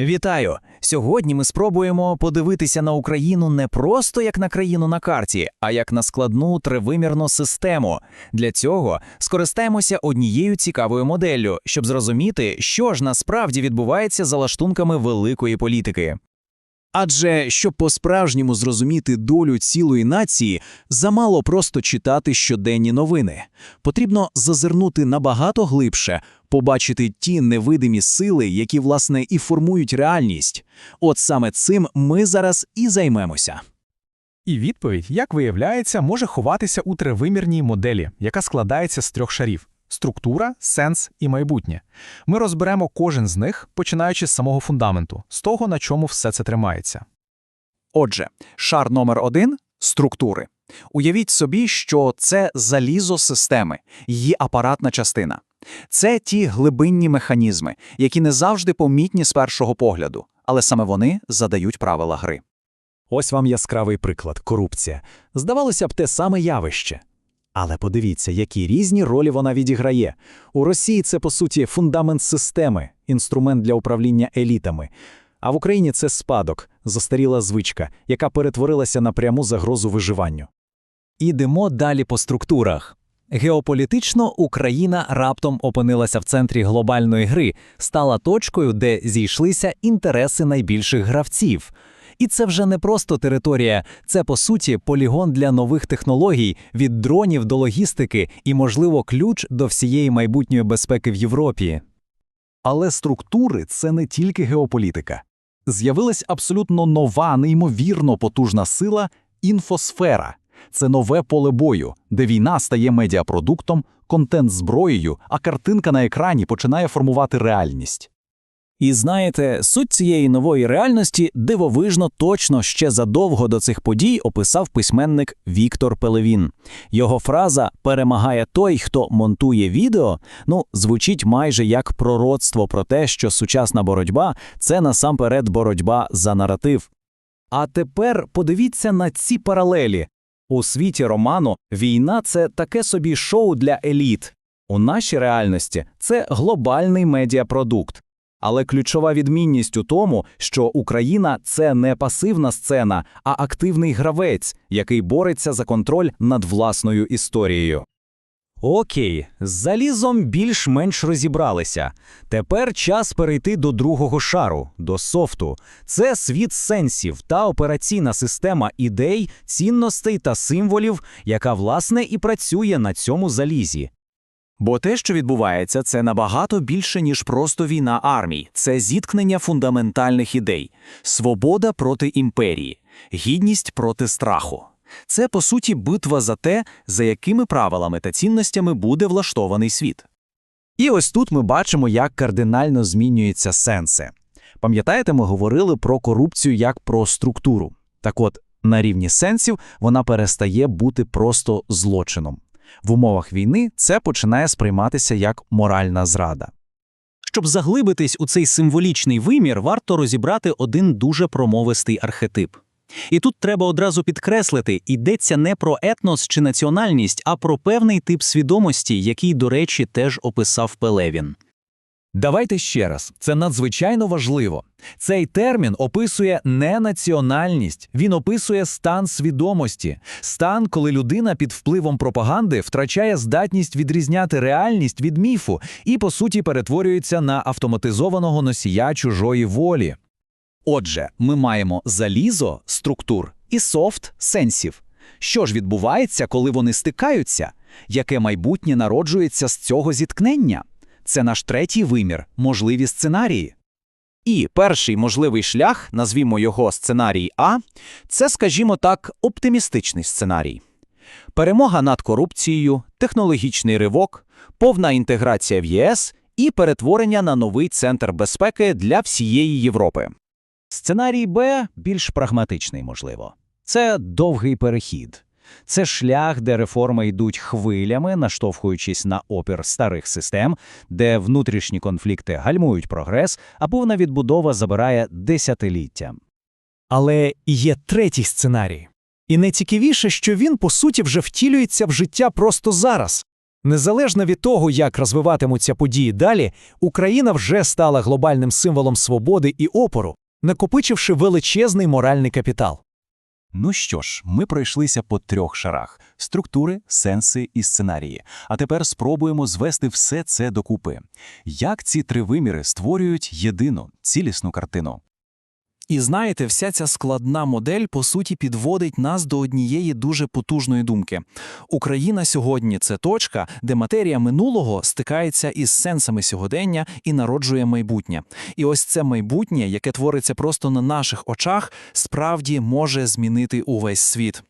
Вітаю! Сьогодні ми спробуємо подивитися на Україну не просто як на країну на карті, а як на складну тривимірну систему. Для цього скористаємося однією цікавою моделлю, щоб зрозуміти, що ж насправді відбувається за лаштунками великої політики. Адже щоб по-справжньому зрозуміти долю цілої нації, замало просто читати щоденні новини. Потрібно зазирнути набагато глибше, побачити ті невидимі сили, які, власне, і формують реальність. От саме цим ми зараз і займемося. І відповідь, як виявляється, може ховатися у тривимірній моделі, яка складається з трьох шарів: структура, сенс і майбутнє. Ми розберемо кожен з них, починаючи з самого фундаменту, з того, на чому все це тримається. Отже, шар номер один структури. Уявіть собі, що це залізо системи, її апаратна частина. Це ті глибинні механізми, які не завжди помітні з першого погляду, але саме вони задають правила гри. Ось вам яскравий приклад корупція. Здавалося б, те саме явище. Але подивіться, які різні ролі вона відіграє. У Росії це, по суті, фундамент системи, інструмент для управління елітами. А в Україні це спадок, застаріла звичка, яка перетворилася на пряму загрозу виживанню. Ідемо далі по структурах. Геополітично Україна раптом опинилася в центрі глобальної гри, стала точкою, де зійшлися інтереси найбільших гравців. І це вже не просто територія, це по суті полігон для нових технологій, від дронів до логістики і, можливо, ключ до всієї майбутньої безпеки в Європі. Але структури це не тільки геополітика. З'явилась абсолютно нова, неймовірно потужна сила інфосфера. Це нове поле бою, де війна стає медіапродуктом, контент зброєю, а картинка на екрані починає формувати реальність. І знаєте, суть цієї нової реальності дивовижно точно ще задовго до цих подій описав письменник Віктор Пелевін. Його фраза Перемагає той, хто монтує відео ну, звучить майже як пророцтво про те, що сучасна боротьба це насамперед боротьба за наратив. А тепер подивіться на ці паралелі. У світі роману війна це таке собі шоу для еліт. У нашій реальності це глобальний медіапродукт. Але ключова відмінність у тому, що Україна це не пасивна сцена, а активний гравець, який бореться за контроль над власною історією. Окей, з залізом більш-менш розібралися. Тепер час перейти до другого шару, до софту. Це світ сенсів та операційна система ідей, цінностей та символів, яка власне і працює на цьому залізі. Бо те, що відбувається, це набагато більше, ніж просто війна армій. Це зіткнення фундаментальних ідей, свобода проти імперії, гідність проти страху. Це, по суті, битва за те, за якими правилами та цінностями буде влаштований світ. І ось тут ми бачимо, як кардинально змінюються сенси. Пам'ятаєте, ми говорили про корупцію як про структуру. Так от, на рівні сенсів вона перестає бути просто злочином. В умовах війни це починає сприйматися як моральна зрада. Щоб заглибитись у цей символічний вимір, варто розібрати один дуже промовистий архетип. І тут треба одразу підкреслити, йдеться не про етнос чи національність, а про певний тип свідомості, який, до речі, теж описав Пелевін. Давайте ще раз, це надзвичайно важливо. Цей термін описує не національність, він описує стан свідомості, стан, коли людина під впливом пропаганди втрачає здатність відрізняти реальність від міфу і, по суті, перетворюється на автоматизованого носія чужої волі. Отже, ми маємо залізо структур і софт сенсів. Що ж відбувається, коли вони стикаються? Яке майбутнє народжується з цього зіткнення? Це наш третій вимір, можливі сценарії. І перший можливий шлях, назвімо його сценарій А, це, скажімо так, оптимістичний сценарій. Перемога над корупцією, технологічний ривок, повна інтеграція в ЄС і перетворення на новий центр безпеки для всієї Європи. Сценарій Б більш прагматичний, можливо. Це довгий перехід. Це шлях, де реформи йдуть хвилями, наштовхуючись на опір старих систем, де внутрішні конфлікти гальмують прогрес, а повна відбудова забирає десятиліття. Але є третій сценарій. І найцікавіше, що він, по суті, вже втілюється в життя просто зараз. Незалежно від того, як розвиватимуться події далі, Україна вже стала глобальним символом свободи і опору, накопичивши величезний моральний капітал. Ну що ж, ми пройшлися по трьох шарах: структури, сенси і сценарії. А тепер спробуємо звести все це докупи. Як ці три виміри створюють єдину, цілісну картину? І знаєте, вся ця складна модель, по суті, підводить нас до однієї дуже потужної думки. Україна сьогодні – це точка, де матерія минулого стикається із сенсами сьогодення і народжує майбутнє. І ось це майбутнє, яке твориться просто на наших очах, справді може змінити увесь світ.